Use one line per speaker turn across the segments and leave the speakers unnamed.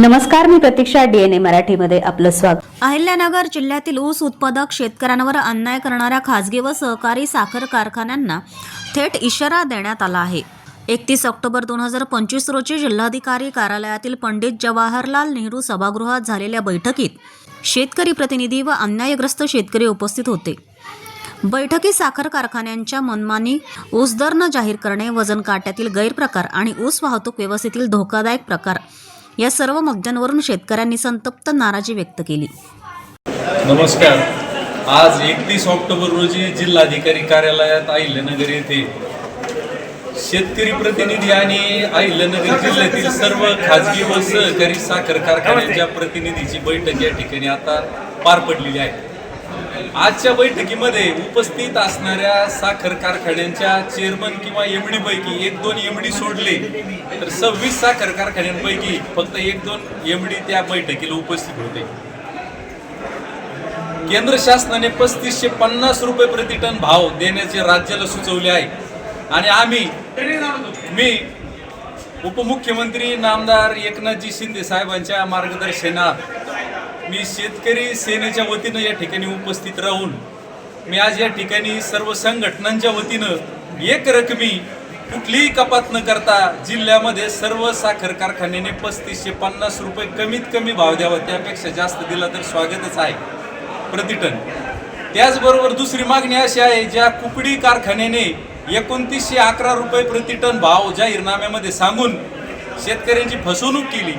नमस्कार मी प्रतीक्षा डीएनए मराठीमध्ये आपलं स्वागत.
अहिल्यानगर जिल्ह्यातील ऊस उत्पादक शेतकऱ्यांवर अन्याय करणाऱ्या खासगी व सहकारी साखर कारखान्यांना थेट इशारा देण्यात आला आहे. एकतीस ऑक्टोबर दोन हजार पंचवीस रोजी जिल्हाधिकारी कार्यालयातील पंडित जवाहरलाल नेहरू सभागृहात झालेल्या बैठकीत शेतकरी प्रतिनिधी व अन्यायग्रस्त शेतकरी उपस्थित होते. बैठकीत साखर कारखान्यांच्या मनमानी ऊस दर न जाहीर करणे वजन काट्यातील गैरप्रकार आणि ऊस वाहतूक व्यवस्थेतील धोकादायक प्रकार या सर्व मुद्द्यांवरून शेतकऱ्यांनी संतप्त नाराजी व्यक्त केली.
नमस्कार. आज एकतीस ऑक्टोबर रोजी जिल्हाधिकारी कार्यालयात अहिल्यानगर येथे शेतकरी प्रतिनिधी आणि अहिल्यानगर जिल्ह्यातील सर्व खाजगी व सहकारी साखर कारखान्यांच्या प्रतिनिधीची बैठक या ठिकाणी आता पार पडलेली आहे. आजच्या बैठकीमध्ये उपस्थित असणाऱ्या साखर कारखान्यांच्या चेअरमन किंवा एमडी पैकी एक दोन एमडी सोडले तर सव्वीस साखर कारखान्यांपैकी फक्त एक दोन एमडी त्या बैठकीला उपस्थित होते. केंद्र शासनाने पस्तीसशे पन्नास रुपये प्रति टन भाव देण्याचे राज्याला सुचवले आहे. आणि आम्ही मी उपमुख्यमंत्री नामदार एकनाथजी शिंदे साहेबांच्या मार्गदर्शनात मी शेतकरी सेनेच्या वतीनं या ठिकाणी उपस्थित राहून मी आज या ठिकाणी सर्व संघटनांच्या वतीनं एक रकमी कुठलीही कपात न करता जिल्ह्यामध्ये सर्व साखर कारखान्याने पस्तीसशे पन्नास रुपये कमीत कमी भाव द्यावा त्यापेक्षा जास्त दिला तर स्वागतच आहे. प्रतिटन. त्याचबरोबर दुसरी मागणी अशी आहे ज्या कुकडी कारखान्याने एकोणतीसशे अकरा रुपये प्रतिटन भाव जाहीरनाम्यामध्ये सांगून शेतकऱ्यांची फसवणूक केली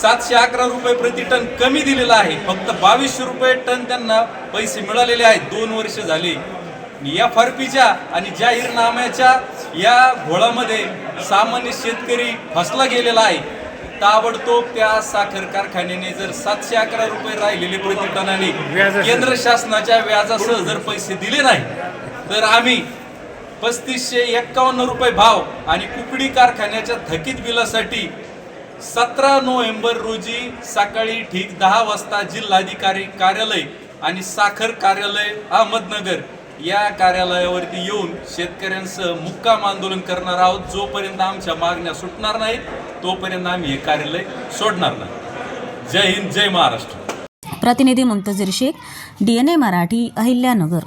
सातशे अकरा रुपये प्रतिटन कमी दिलेला आहे. फक्त बावीसशे रुपये टन त्यांना पैसे मिळालेले आहेत. दोन वर्ष झाली. एफ आर पीच्या आणि जाहीरनाम्याच्या या घोळामध्ये सामान्य शेतकरी फसला गेलेला आहे. ताबडतोब त्या साखर कारखान्याने जर सातशे अकरा रुपये राहिलेले प्रतिटनाने केंद्र शासनाच्या व्याजासह जर पैसे दिले नाही तर आम्ही पस्तीसशे एक्कावन्न रुपये भाव आणि कुकडी कारखान्याच्या थकीत बिलासाठी सतरा नोव्हेंबर रोजी सकाळी ठीक दहा वाजता जिल्हाधिकारी कार्यालय आणि साखर कार्यालय अहमदनगर या कार्यालयावरती येऊन शेतकऱ्यांसह मुक्काम आंदोलन करणार आहोत. जोपर्यंत आमच्या मागण्या सुटणार नाहीत तोपर्यंत आम्ही हे कार्यालय सोडणार नाही. जय हिंद जय महाराष्ट्र.
प्रतिनिधी Muntazir Shaikh D N A Marathi Ahilyanagar.